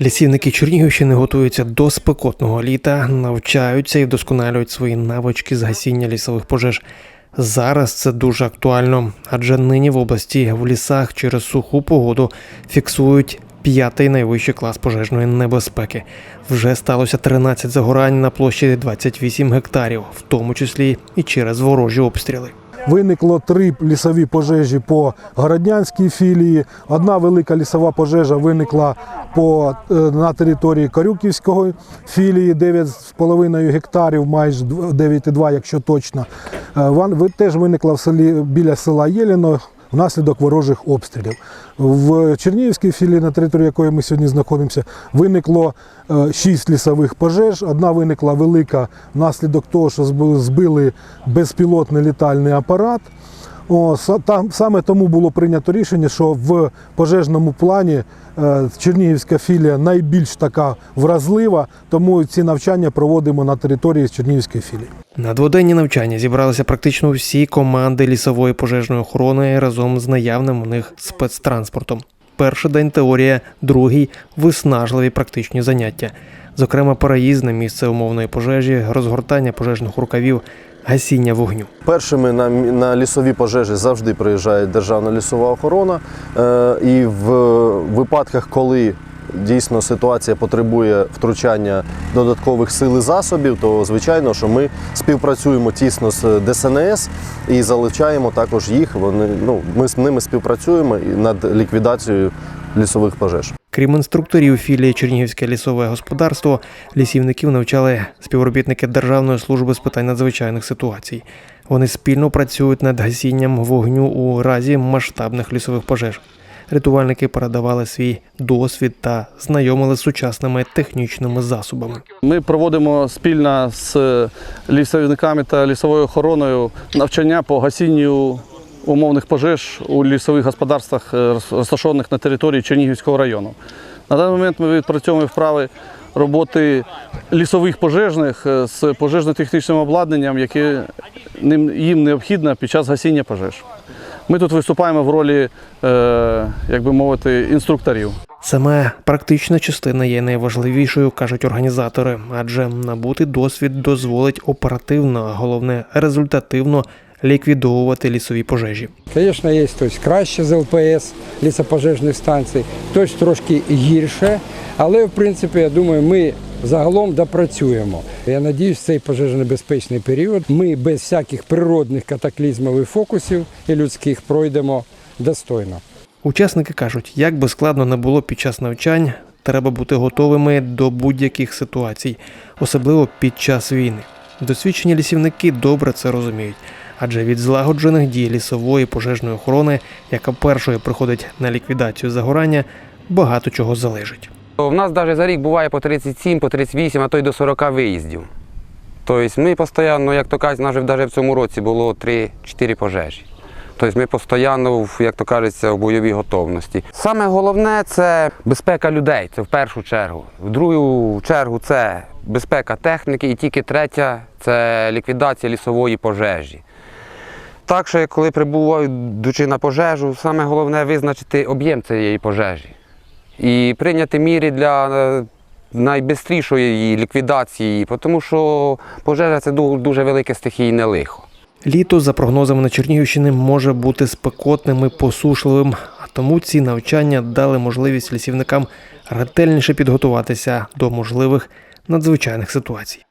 Лісівники Чернігівщини готуються до спекотного літа, навчаються і вдосконалюють свої навички з гасіння лісових пожеж. Зараз це дуже актуально, адже нині в області в лісах через суху погоду фіксують п'ятий найвищий клас пожежної небезпеки. Вже сталося 13 загорань на площі 28 гектарів, в тому числі і через ворожі обстріли. Виникло три лісові пожежі по Городнянській філії. Одна велика лісова пожежа виникла по, е, на території Корюківської філії 9,5 гектарів, майже 9,2, якщо точно. Е, Теж виникла в селі біля села Єліно внаслідок ворожих обстрілів. В Чернігівській філії, на території якої ми сьогодні знаходимося, виникло е, шість лісових пожеж. Одна виникла велика внаслідок того, що збили- збили безпілотний літальний апарат. О, там, саме тому було прийнято рішення, що в пожежному плані е, Чернігівська філія найбільш така вразлива, тому ці навчання проводимо на території Чернігівської філії. На дводенні навчання зібралися практично всі команди лісової пожежної охорони разом з наявним у них спецтранспортом. Перший день теорія, другий виснажливі практичні заняття. Зокрема, переїзд на місце умовної пожежі, розгортання пожежних рукавів, гасіння вогню. Першими на, на лісові пожежі завжди приїжджає Державна лісова охорона. Е, і в випадках, коли дійсно ситуація потребує втручання додаткових сил і засобів, то звичайно, що ми співпрацюємо тісно з ДСНС і залучаємо також їх. Вони ну ми з ними співпрацюємо над ліквідацією лісових пожеж. Крім інструкторів філії Чернігівське лісове господарство, лісівників навчали співробітники Державної служби з питань надзвичайних ситуацій. Вони спільно працюють над гасінням вогню у разі масштабних лісових пожеж. Рятувальники передавали свій досвід та знайомили з сучасними технічними засобами. Ми проводимо спільно з лісовниками та лісовою охороною навчання по гасінню умовних пожеж у лісових господарствах, е, розташованих на території Чернігівського району. На даний момент ми відпрацьовуємо вправи роботи лісових пожежних е, з пожежно-технічним обладнанням, яке їм необхідно під час гасіння пожеж. Ми тут виступаємо в ролі, е, як би мовити, інструкторів. Саме практична частина є найважливішою, кажуть організатори, адже набути досвід дозволить оперативно, а головне результативно ліквідовувати лісові пожежі. Звісно, є хтось краще з ЛПС, лісопожежних станцій, хтось трошки гірше. Але в принципі, я думаю, ми загалом допрацюємо. Я надіюсь, цей пожежонебезпечний період ми без всяких природних катаклізмів і фокусів і людських пройдемо достойно. Учасники кажуть, як би складно не було під час навчань, треба бути готовими до будь-яких ситуацій, особливо під час війни. Досвідчені лісівники добре це розуміють, адже від злагоджених дій лісової пожежної охорони, яка першою приходить на ліквідацію загорання, багато чого залежить. У нас навіть за рік буває по 37, по 38, а то й до 40 виїздів. Тобто ми постійно, як то кажуть, навіть в цьому році було 3-4 пожежі. Тобто ми постійно, як то кажеться, в бойовій готовності. Саме головне це безпека людей, це в першу чергу. В другу чергу це безпека техніки, і тільки третя це ліквідація лісової пожежі. Так що, коли прибувають йдучи на пожежу, саме головне визначити об'єм цієї пожежі і прийняти міри для е, найбистрішої ліквідації, тому що пожежа це дуже велике стихійне лихо. Літо, за прогнозами на Чернігівщині, може бути спекотним і посушливим, а тому ці навчання дали можливість лісівникам ретельніше підготуватися до можливих надзвичайних ситуацій.